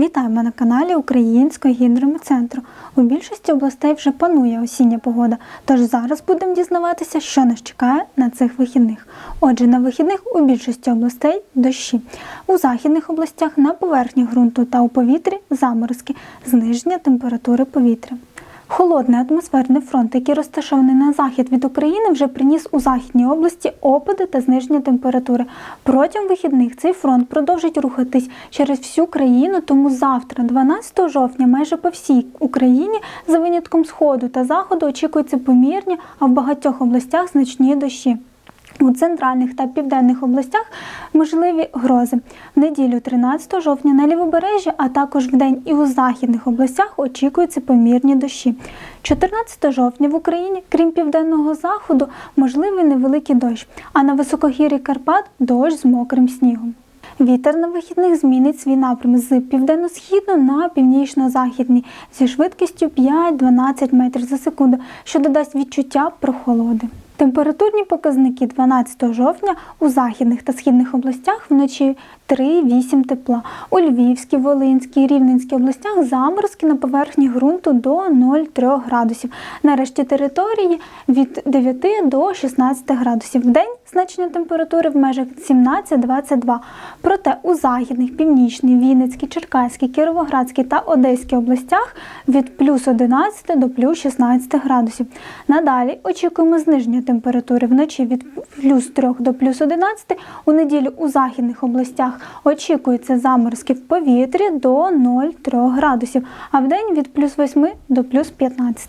Вітаємо на каналі Українського гідрометцентру. У більшості областей вже панує осіння погода, тож зараз будемо дізнаватися, що нас чекає на цих вихідних. Отже, на вихідних у більшості областей дощі. У західних областях на поверхні ґрунту та у повітрі заморозки, зниження температури повітря. Холодний атмосферний фронт, який розташований на захід від України, вже приніс у західній області опади та зниження температури. Протягом вихідних цей фронт продовжить рухатись через всю країну, тому завтра, 12 жовтня, майже по всій Україні, за винятком сходу та заходу, очікуються помірні, а в багатьох областях значні дощі. У центральних та південних областях можливі грози. В неділю 13 жовтня на лівобережжі, а також вдень і у західних областях очікуються помірні дощі. 14 жовтня в Україні, крім південного заходу, можливий невеликий дощ, а на високогір'ї Карпат дощ з мокрим снігом. Вітер на вихідних змінить свій напрям з південно-східно на північно-західний зі швидкістю 5-12 метрів за секунду, що додасть відчуття прохолоди. Температурні показники 12 жовтня у західних та східних областях вночі 3-8 тепла. У Львівській, Волинській, Рівненській областях заморозки на поверхні ґрунту до 0,3 градусів. Нарешті території від 9 до 16 градусів. В день значення температури в межах 17-22. Проте у західних, північній, Вінницькій, Черкаській, Кіровоградській та Одеській областях від плюс 11 до плюс 16 градусів. Надалі очікуємо зниження температури вночі від плюс 3 до плюс 11. У неділю у західних областях очікується заморозки в повітрі до 0,3 градусів, а в день від плюс 8 до плюс 15.